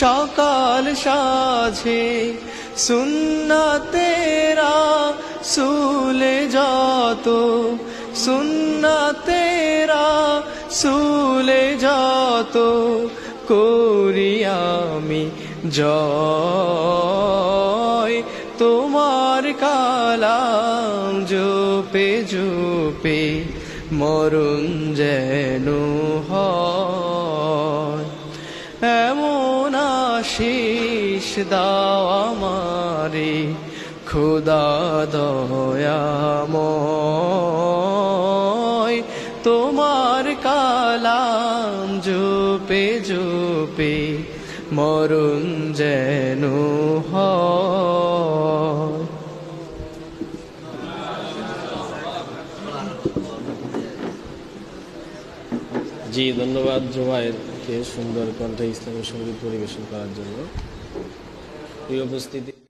সকাল সাঝে সুন্না তেরা সুলে যত সুন্না তেরা সুলে যত করি আমি জয়। তোমার কালাম জোপে জোপে মরুন যেন হয়। এমন আশিস দাও আমারে খুদা দয়াময়। তোমার কালাম জোপে জোপে মরুন যেন জি ধন্যবাদ সুন্দর কণ্ঠে ইসলামী সংগীত পরিবেশন করার জন্য। এই উপস্থিতি